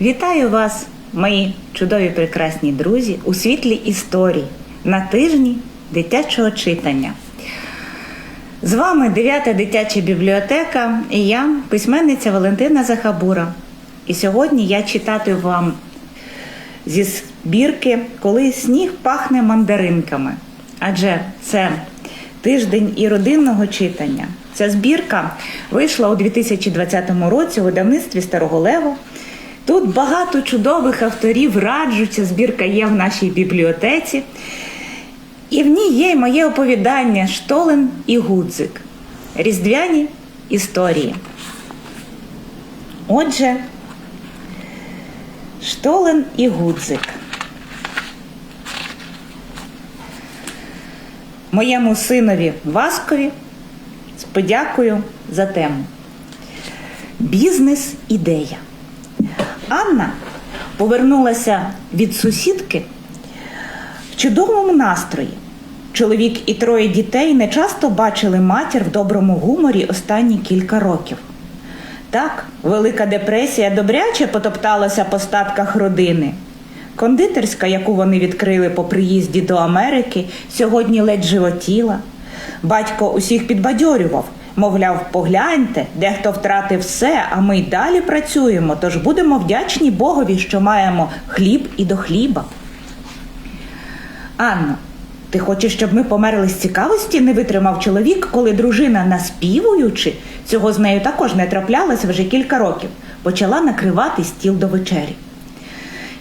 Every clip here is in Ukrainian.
Вітаю вас, мої чудові прекрасні друзі, у світлі історії на тижні дитячого читання. З вами 9 дитяча бібліотека і я, письменниця Валентина Захабура. І сьогодні я читаю вам зі збірки Коли сніг пахне мандаринками. Адже це тиждень і родинного читання. Ця збірка вийшла у 2020 році у видавництві Старого Леву. Тут багато чудових авторів раджу, збірка є в нашій бібліотеці. І в ній є моє оповідання Штолен і Гудзик. Різдвяні історії. Отже, Штолен і Гудзик. Моєму синові Васкові подякую за тему. Бізнес-ідея. Анна повернулася від сусідки в чудовому настрої. Чоловік і троє дітей не часто бачили матір в доброму гуморі останні кілька років. Так, Велика депресія добряче потопталася по статках родини. Кондитерська, яку вони відкрили по приїзді до Америки, сьогодні ледь животіла. Батько усіх підбадьорював, мовляв, погляньте, дехто втратив все, а ми й далі працюємо, тож будемо вдячні Богові, що маємо хліб і до хліба. Анно, ти хочеш, щоб ми померли з цікавості? не витримав чоловік, коли дружина, наспівуючи, цього з нею також не траплялося вже кілька років, почала накривати стіл до вечері.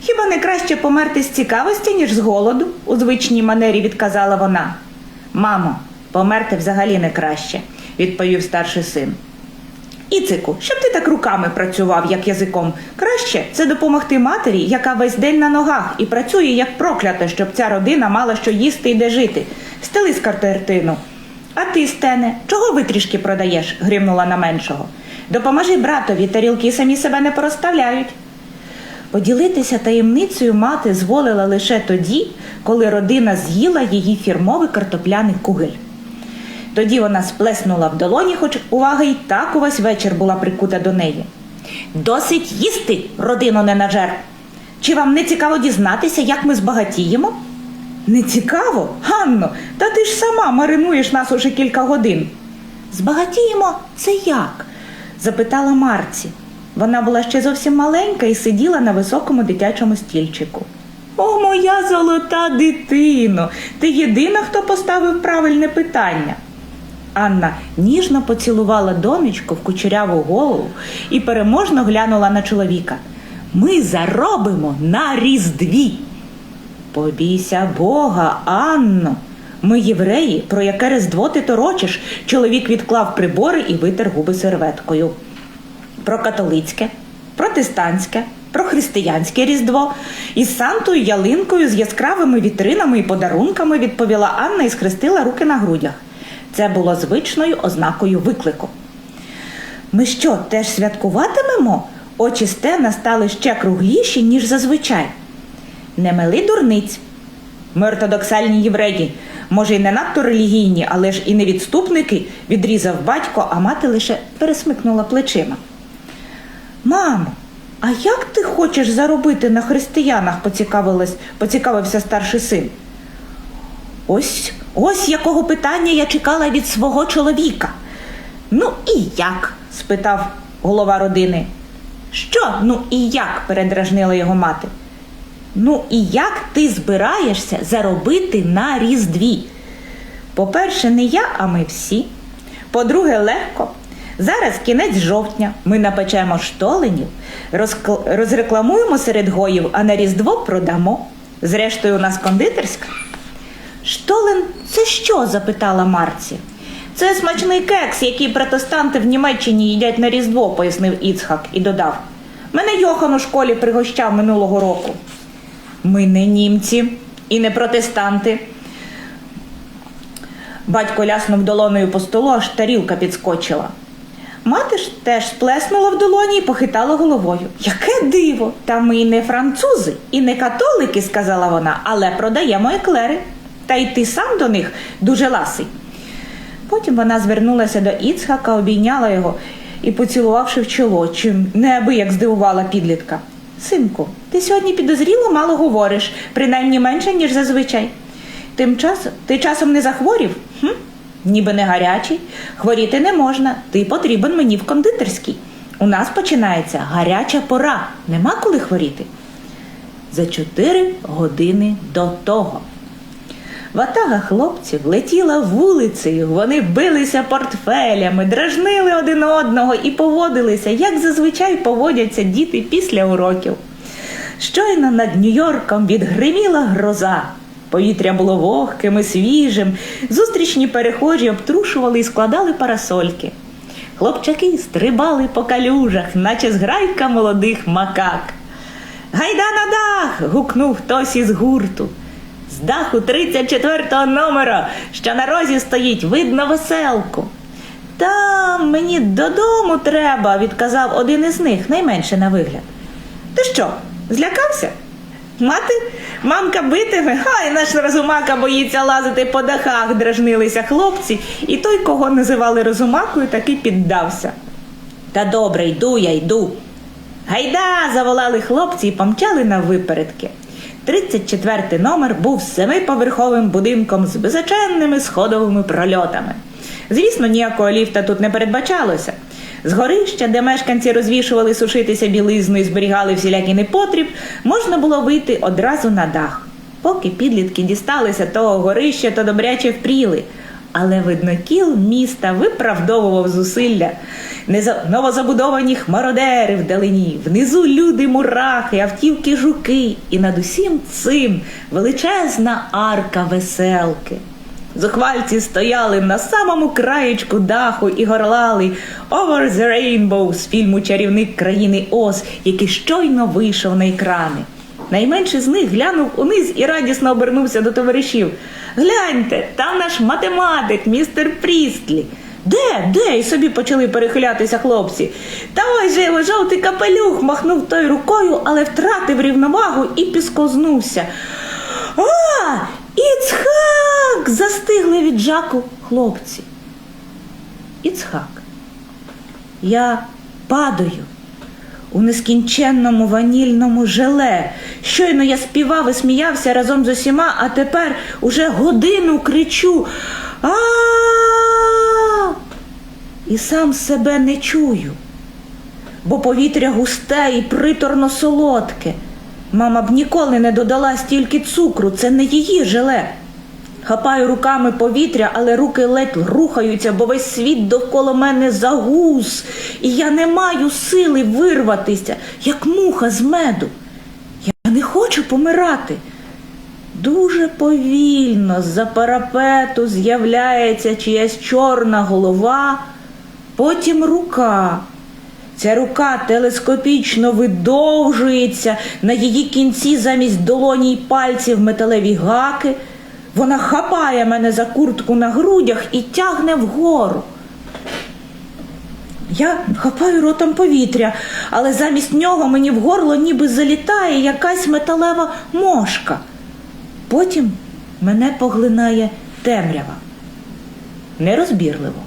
Хіба не краще померти з цікавості, ніж з голоду? у звичній манері відказала вона. Мамо, померти взагалі не краще, відповів старший син. Іцику, щоб ти так руками працював, як язиком. Краще це допомогти матері, яка весь день на ногах і працює як проклята, щоб ця родина мала що їсти і де жити. Стели з картертину. А ти, Стене, чого витрішки продаєш? гримнула на меншого. Допоможи братові, тарілки самі себе не порозставляють. Поділитися таємницею мати зволила лише тоді, коли родина з'їла її фірмовий картопляний кугель. Тоді вона сплеснула в долоні, хоч увага й так увесь вечір була прикута до неї. Досить їсти, родино ненажер. Чи вам не цікаво дізнатися, як ми збагатіємо? Не цікаво, Ганно, та ти ж сама маринуєш нас уже кілька годин. Збагатіємо це як? запитала Марці. Вона була ще зовсім маленька і сиділа на високому дитячому стільчику. О, моя золота дитино, ти єдина, хто поставив правильне питання. Анна ніжно поцілувала донечку в кучеряву голову і переможно глянула на чоловіка. Ми заробимо на різдві. Побійся Бога, Анно. Ми євреї, про яке різдво ти торочиш. Чоловік відклав прибори і витер губи серветкою. Про католицьке, протестантське, про християнське різдво із Сантою ялинкою з яскравими вітринами і подарунками відповіла Анна і схрестила руки на грудях. Це було звичною ознакою виклику. Ми що, теж святкуватимемо? Очі Стена стали ще кругліші, ніж зазвичай. Не мили дурниць. Ми ортодоксальні євреї, може, й не надто релігійні, але ж і не відступники, відрізав батько, а мати лише пересмикнула плечима. Мамо, а як ти хочеш заробити на християнах? поцікавився старший син. Ось ось якого питання я чекала від свого чоловіка. Ну і як? спитав голова родини. Що, ну і як? передражнила його мати. Ну і як ти збираєшся заробити на Різдві? По-перше, не я, а ми всі. По-друге, легко. Зараз кінець жовтня, ми напечемо штоленів, розкл- розрекламуємо серед гоїв, а на Різдво продамо. Зрештою, у нас кондитерська. Штолен це що? запитала Марці. Це смачний кекс, який протестанти в Німеччині їдять на Різдво, пояснив Іцхак і додав. Мене Йохан у школі пригощав минулого року. Ми не німці і не протестанти. Батько ляснув долоною по столу, аж тарілка підскочила. Мати ж теж сплеснула в долоні і похитала головою. Яке диво! Та ми і не французи, і не католики, сказала вона, але продаємо еклери. Та й ти сам до них дуже ласий. Потім вона звернулася до Іцхака, обійняла його і, поцілувавши в чоло, чим неабияк здивувала підлітка. Синку, ти сьогодні підозріло мало говориш, принаймні менше, ніж зазвичай. Тим часом ти часом не захворів? Хм? Ніби не гарячий. Хворіти не можна. Ти потрібен мені в кондитерській. У нас починається гаряча пора. Нема коли хворіти. За чотири години до того. Ватага хлопців летіла вулицею, вони билися портфелями, дражнили один одного і поводилися, як зазвичай поводяться діти після уроків. Щойно над Нью-Йорком відгриміла гроза. Повітря було вогким і свіжим. Зустрічні перехожі обтрушували і складали парасольки. Хлопчаки стрибали по калюжах, наче зграйка молодих макак. Гайда на дах. гукнув хтось із гурту. З даху 34-го номера, що на розі стоїть, видно веселку. Там мені додому треба, відказав один із них, найменше на вигляд. Ти що, злякався? Мати, мамка битиме, хай наш розумака боїться лазити по дахах, дражнилися хлопці, і той, кого називали розумакою, таки піддався. Та добре, йду я, йду. Гайда! заволали хлопці і помчали на випередки. 34 номер був семиповерховим будинком з височенними сходовими прольотами. Звісно, ніякого ліфта тут не передбачалося. З горища, де мешканці розвішували сушитися білизну і зберігали всілякий непотріб, можна було вийти одразу на дах. Поки підлітки дісталися того горища, то добряче впріли. Але виднокіл міста виправдовував зусилля. Новозабудовані хмародери вдалині, внизу люди мурахи, автівки жуки, і над усім цим величезна арка веселки. Зухвальці стояли на самому краєчку даху і горлали «Over the Rainbow» з фільму Чарівник країни Оз, який щойно вийшов на екрани. Найменший з них глянув униз і радісно обернувся до товаришів. Гляньте, там наш математик, містер Прістлі. Де, де? І собі почали перехилятися хлопці. Та ось же його жовтий капелюх махнув той рукою, але втратив рівновагу і піскознувся. А, Іцхак! застигли від жаку хлопці. Іцхак. Я падаю у нескінченному ванільному желе. Щойно я співав і сміявся разом з усіма, а тепер уже годину кричу. а І сам себе не чую, бо повітря густе і приторно солодке. Мама б ніколи не додала стільки цукру, це не її желе. Хапаю руками повітря, але руки ледь рухаються, бо весь світ довкола мене загус, і я не маю сили вирватися, як муха з меду. Не хочу помирати. Дуже повільно з-за парапету з'являється чиясь чорна голова, потім рука. Ця рука телескопічно видовжується, на її кінці замість долоні й пальців металеві гаки. Вона хапає мене за куртку на грудях і тягне вгору. Я хапаю ротом повітря, але замість нього мені в горло ніби залітає якась металева мошка. Потім мене поглинає темрява. Нерозбірливо.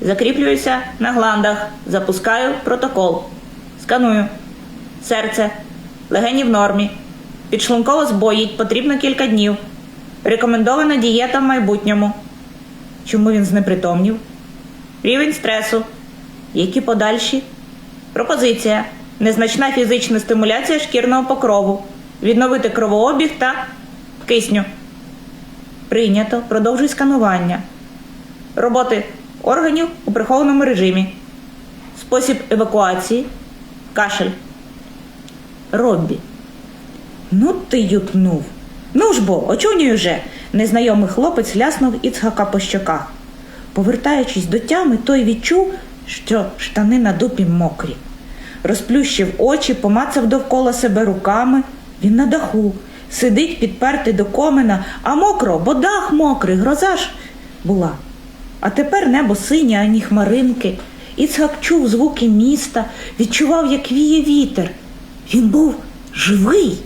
Закріплююся на гландах, запускаю протокол. Сканую. Серце. Легені в нормі. Підшлунково збоїть, потрібно кілька днів. Рекомендована дієта в майбутньому. Чому він знепритомнів? Рівень стресу. Які подальші? Пропозиція. Незначна фізична стимуляція шкірного покрову. Відновити кровообіг та кисню. Прийнято. Продовжуй сканування. Роботи органів у прихованому режимі. Спосіб евакуації. Кашель. Роббі. Ну ти ютнув. Ну ж бо, очунюй уже. Незнайомий хлопець ляснув Іцхака по щоках. Повертаючись до тями, той відчув, що штани на дупі мокрі. Розплющив очі, помацав довкола себе руками. Він на даху, сидить підпертий до комина, а мокро, бо дах мокрий, гроза ж була. А тепер небо синє, ані хмаринки. Іцхак чув звуки міста, відчував, як віє вітер. Він був живий.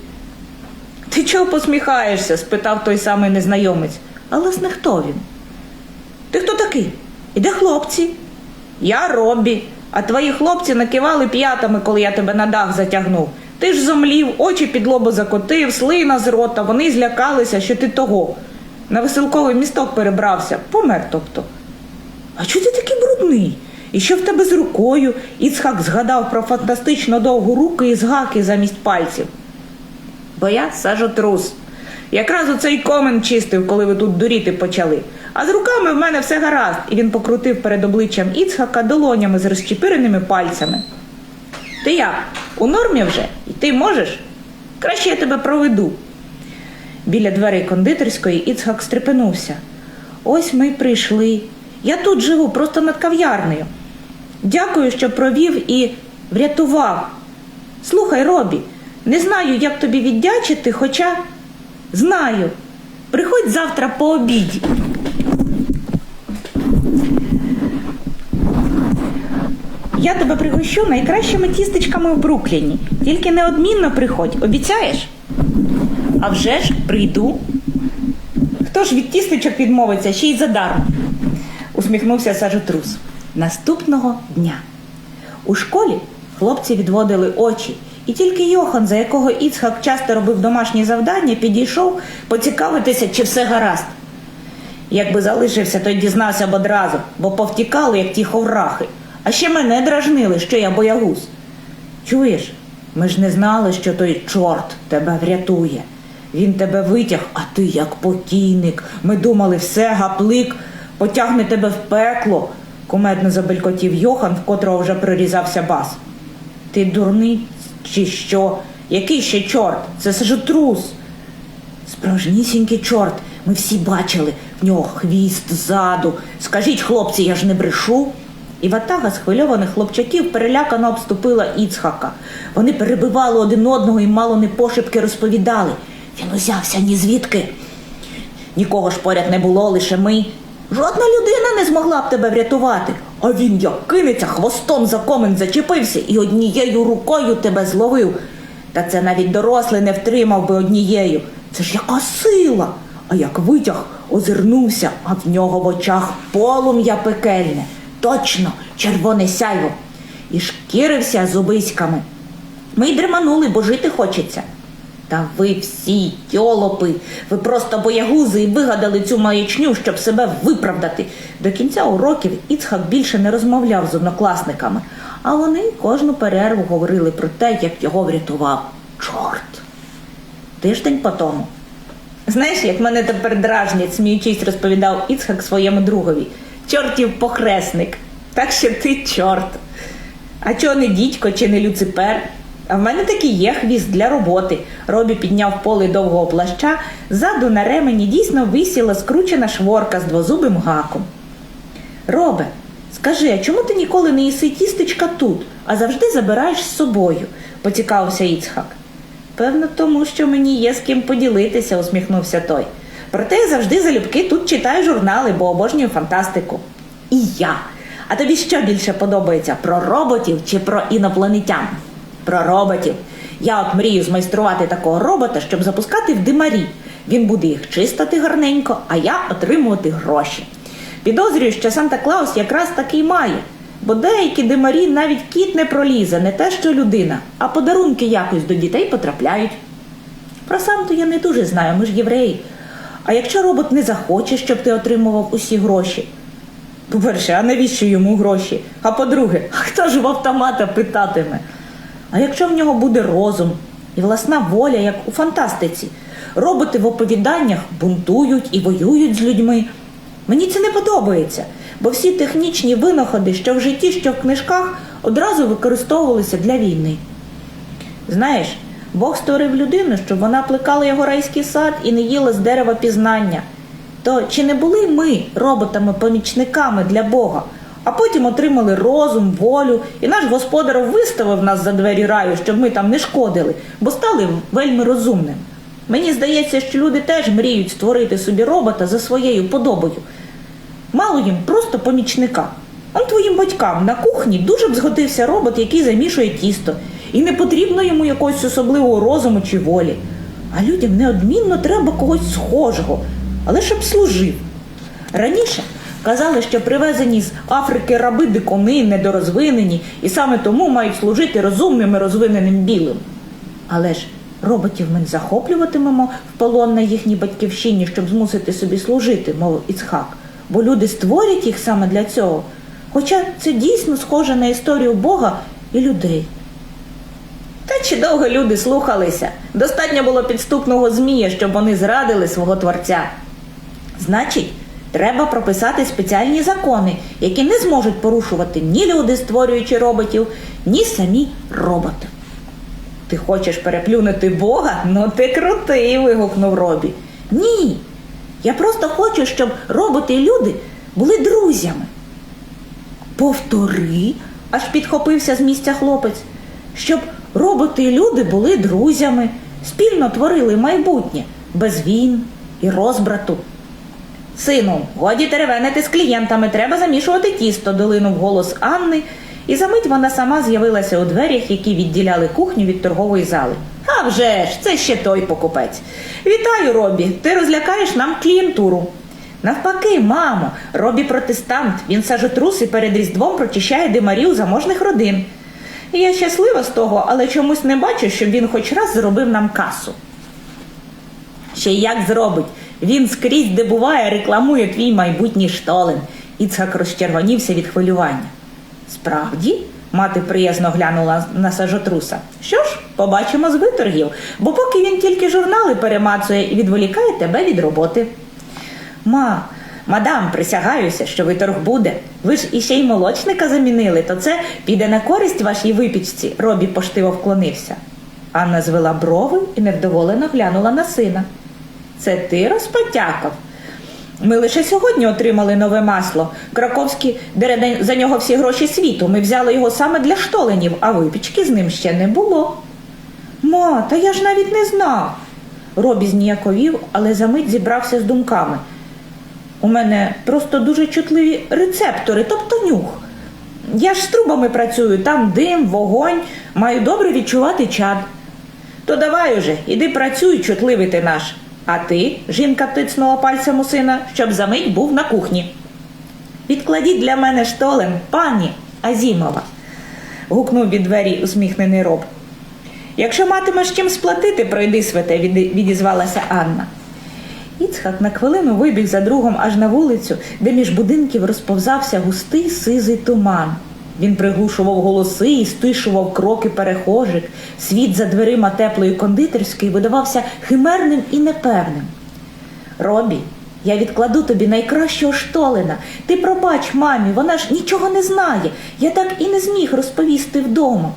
Ти чого посміхаєшся? спитав той самий незнайомець. Але власне хто він? Ти хто такий? І де хлопці? Я Роббі, а твої хлопці накивали п'ятами, коли я тебе на дах затягнув. Ти ж зомлів, очі під лобо закотив, слина з рота, вони злякалися, що ти того. На веселковий місток перебрався, помер тобто. А чого ти такий брудний? І що в тебе з рукою? Іцхак згадав про фантастично довгу руку і згаки замість пальців. Бо я сажотрус. Якраз оцей комен чистив, коли ви тут дуріти почали. А з руками в мене все гаразд, і він покрутив перед обличчям Іцхака долонями з розчепиреними пальцями. Ти як? У нормі вже? І ти можеш? Краще я тебе проведу. Біля дверей кондитерської Іцхак стрепенувся. Ось ми й прийшли. Я тут живу, просто над кав'ярнею. Дякую, що провів і врятував. Слухай, Робі, не знаю, як тобі віддячити, хоча знаю. Приходь завтра по обіді. Я тебе пригощу найкращими тістечками в Брукліні. Тільки неодмінно приходь, обіцяєш? А вже ж прийду. Хто ж від тістечок відмовиться ще й задармо? усміхнувся сажотрус. Наступного дня. У школі хлопці відводили очі, і тільки Йохан, за якого Іцхак часто робив домашні завдання, підійшов поцікавитися, чи все гаразд. Якби залишився, то й дізнався б одразу, бо повтікали, як ті ховрахи. А ще мене дражнили, що я боягуз. Чуєш, ми ж не знали, що той чорт тебе врятує. Він тебе витяг, а ти як покійник. Ми думали, все, гаплик, потягне тебе в пекло, кумедно забелькотів Йохан, в котрого вже прорізався бас. Ти дурний чи що? Який ще чорт? Це сажотрус. Справжнісінький чорт. Ми всі бачили в нього хвіст ззаду. Скажіть, хлопці, я ж не брешу. І ватага схвильованих хлопчаків перелякано обступила Іцхака. Вони перебивали один одного і мало не пошепки розповідали. Він узявся ні звідки. Нікого ж поряд не було, лише ми. Жодна людина не змогла б тебе врятувати. А він як кинеться, хвостом за комен зачепився і однією рукою тебе зловив. Та це навіть дорослий не втримав би однією. Це ж яка сила. А як витяг, озирнувся, а в нього в очах полум'я пекельне, точно червоне сяйво, і шкірився зубиськами. Ми й дреманули, бо жити хочеться. Та ви всі тьолопи, ви просто боягузи і вигадали цю маячню, щоб себе виправдати. До кінця уроків Іцхак більше не розмовляв з однокласниками, а вони кожну перерву говорили про те, як його врятував. Чорт. Тиждень по тому. Знаєш, як мене тепер дражнять, сміючись, розповідав Іцхак своєму другові. Чортів похресник. Так що ти чорт. А чого не дідько чи не люципер? А в мене таки є хвіст для роботи. Робі підняв поли довгого плаща, ззаду на ремені дійсно висіла скручена шворка з двозубим гаком. Робе, скажи, а чому ти ніколи не їси тістечка тут, а завжди забираєш з собою? поцікавився Іцхак. Певно, тому що мені є з ким поділитися, усміхнувся той. Проте я завжди залюбки тут читаю журнали, бо обожнюю фантастику. І я. А тобі що більше подобається про роботів чи про інопланетян? Про роботів. Я от мрію змайструвати такого робота, щоб запускати в димарі. Він буде їх чистити гарненько, а я отримувати гроші. Підозрюю, що Санта Клаус якраз такий має, бо деякі димарі навіть кіт не пролізе, не те, що людина, а подарунки якось до дітей потрапляють. Про Санту я не дуже знаю, ми ж євреї. А якщо робот не захоче, щоб ти отримував усі гроші? По-перше, а навіщо йому гроші? А по-друге, а хто ж в автомата питатиме? А якщо в нього буде розум і власна воля, як у фантастиці, роботи в оповіданнях бунтують і воюють з людьми. Мені це не подобається, бо всі технічні винаходи, що в житті, що в книжках, одразу використовувалися для війни. Знаєш, Бог створив людину, щоб вона плекала його райський сад і не їла з дерева пізнання. То чи не були ми роботами-помічниками для Бога, а потім отримали розум, волю, і наш господар виставив нас за двері раю, щоб ми там не шкодили, бо стали вельми розумними. Мені здається, що люди теж мріють створити собі робота за своєю подобою. Мало їм просто помічника. Он твоїм батькам на кухні дуже б згодився робот, який замішує тісто, і не потрібно йому якогось особливого розуму чи волі. А людям неодмінно треба когось схожого, але щоб служив. Раніше казали, що привезені з Африки раби дикуни недорозвинені, і саме тому мають служити розумним і розвиненим білим. Але ж роботів ми захоплюватимемо в полон на їхній батьківщині, щоб змусити собі служити, мов Іцхак, бо люди створять їх саме для цього. Хоча це дійсно схоже на історію Бога і людей. Та чи довго люди слухалися? Достатньо було підступного змія, щоб вони зрадили свого творця. Значить, треба прописати спеціальні закони, які не зможуть порушувати ні люди, створюючи роботів, ні самі роботи. Ти хочеш переплюнути Бога? Ну ти крутий. вигукнув Робі. Ні. Я просто хочу, щоб роботи і люди були друзями. Повтори, аж підхопився з місця хлопець, щоб роботи і люди були друзями, спільно творили майбутнє, без війн і розбрату. Сину, годі теревенити з клієнтами, треба замішувати тісто, долинув голос Анни, і за мить вона сама з'явилася у дверях, які відділяли кухню від торгової зали. А вже ж, це ще той покупець. Вітаю, Робі, ти розлякаєш нам клієнтуру. Навпаки, мамо, Робі протестант, він сажотрус і перед Різдвом прочищає димарів заможних родин. Я щаслива з того, але чомусь не бачу, щоб він хоч раз зробив нам касу. Ще як зробить. Він скрізь де буває, рекламує твій майбутній штолен. Іцхак розчервонівся від хвилювання. Справді, мати приязно глянула на сажотруса. Що ж, побачимо з виторгів, бо поки він тільки журнали перемацує і відволікає тебе від роботи. Ма, мадам, присягаюся, що виторг буде. Ви ж іще й молочника замінили, то це піде на користь вашій випічці, Робі поштиво вклонився. Анна звела брови і невдоволено глянула на сина. Це ти розпотякав? Ми лише сьогодні отримали нове масло. Краковський дере за нього всі гроші світу. Ми взяли його саме для штоленів, а випічки з ним ще не було. Ма, та я ж навіть не знав. Робі зніяковів, але за мить зібрався з думками. У мене просто дуже чутливі рецептори, тобто нюх. Я ж з трубами працюю, там дим, вогонь, маю добре відчувати чад. То давай уже, іди працюй, чутливий ти наш. А ти, жінка тицнула пальцем у сина, щоб за мить був на кухні. Відкладіть для мене штолен, пані Азімова, гукнув від двері усміхнений роб. Якщо матимеш чим сплатити, пройди свете, відізвалася Анна. Іцхак на хвилину вибіг за другом аж на вулицю, де між будинків розповзався густий сизий туман. Він приглушував голоси і стишував кроки перехожих. Світ за дверима теплої кондитерської видавався химерним і непевним. Робі, я відкладу тобі найкращого штолена. Ти пробач мамі, вона ж нічого не знає. Я так і не зміг розповісти вдома.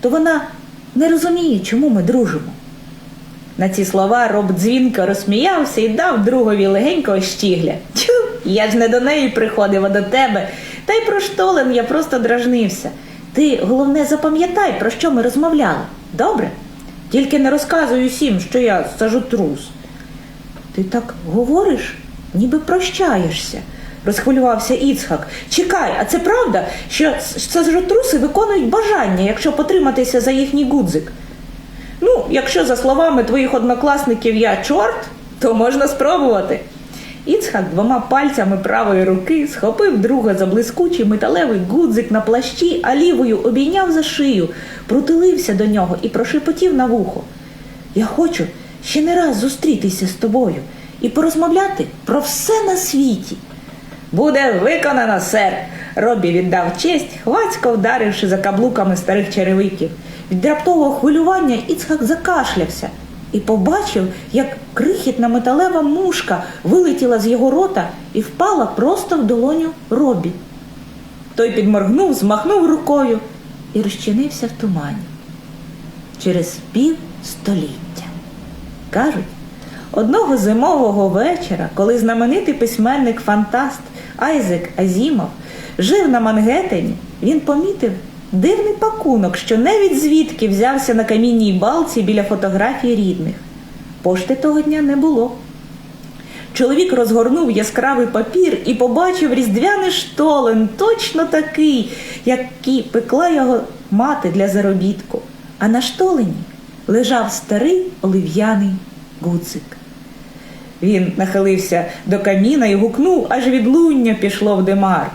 То вона не розуміє, чому ми дружимо. На ці слова роб дзвінко розсміявся і дав другові легенького щігля. Тю, я ж не до неї приходив, а до тебе. Та й про штолен я просто дражнився. Ти, головне, запам'ятай, про що ми розмовляли. Добре? Тільки не розказуй усім, що я сажу трус. Ти так говориш, ніби прощаєшся, розхвилювався Іцхак. Чекай, а це правда, що сажотруси виконують бажання, якщо потриматися за їхній гудзик? Ну, якщо за словами твоїх однокласників я чорт, то можна спробувати. Іцхак двома пальцями правої руки схопив друга за блискучий металевий гудзик на плащі, а лівою обійняв за шию, прутилився до нього і прошепотів на вухо. Я хочу ще не раз зустрітися з тобою і порозмовляти про все на світі. Буде виконано, сер. Робі віддав честь, хвацько вдаривши за каблуками старих черевиків. Від раптового хвилювання Іцхак закашлявся і побачив, як крихітна металева мушка вилетіла з його рота і впала просто в долоню Робі. Той підморгнув, змахнув рукою і розчинився в тумані. Через пів століття. Кажуть, одного зимового вечора, коли знаменитий письменник фантаст Айзек Азімов жив на Мангеттені, він помітив дивний пакунок, що навіть звідки взявся на камінній балці біля фотографії рідних. Пошти того дня не було. Чоловік розгорнув яскравий папір і побачив різдвяний штолен, точно такий, який пекла його мати для заробітку. А на штолені лежав старий олив'яний гуцик. Він нахилився до каміна і гукнув, аж відлуння пішло в димар.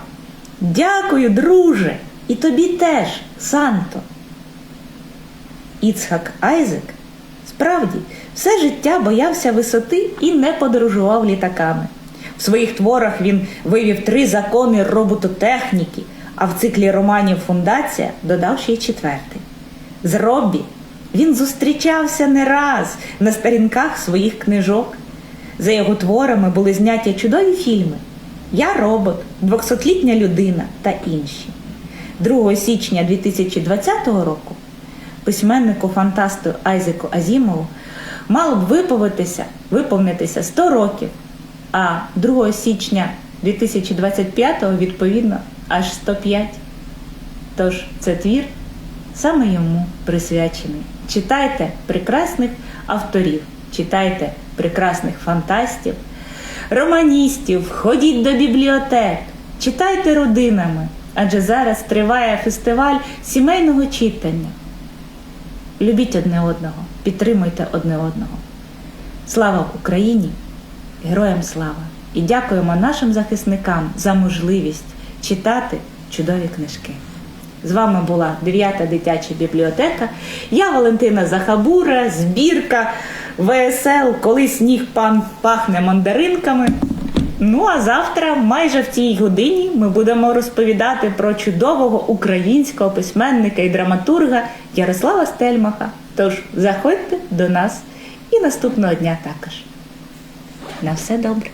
Дякую, друже, і тобі теж, Санто. Іцхак Айзек Справді, все життя боявся висоти і не подорожував літаками. В своїх творах він вивів три закони робототехніки, а в циклі романів Фундація додав ще й четвертий. З Роббі він зустрічався не раз на сторінках своїх книжок. За його творами були зняті чудові фільми Я робот, 200-літня людина та інші. 2 січня 2020 року письменнику фантасту Айзеку Азімову мало б виповнитися, виповнитися 100 років, а 2 січня 2025 відповідно аж 105. Тож це твір саме йому присвячений. Читайте прекрасних авторів, читайте прекрасних фантастів, романістів, ходіть до бібліотек, читайте родинами, адже зараз триває фестиваль сімейного читання. Любіть одне одного, підтримуйте одне одного. Слава Україні! Героям слава! І дякуємо нашим захисникам за можливість читати чудові книжки. З вами була 9-та дитяча бібліотека. Я Валентина Захабура, збірка ВСЛ, коли сніг пан пахне мандаринками. Ну а завтра, майже в цій годині, ми будемо розповідати про чудового українського письменника і драматурга Ярослава Стельмаха. Тож заходьте до нас і наступного дня також. На все добре.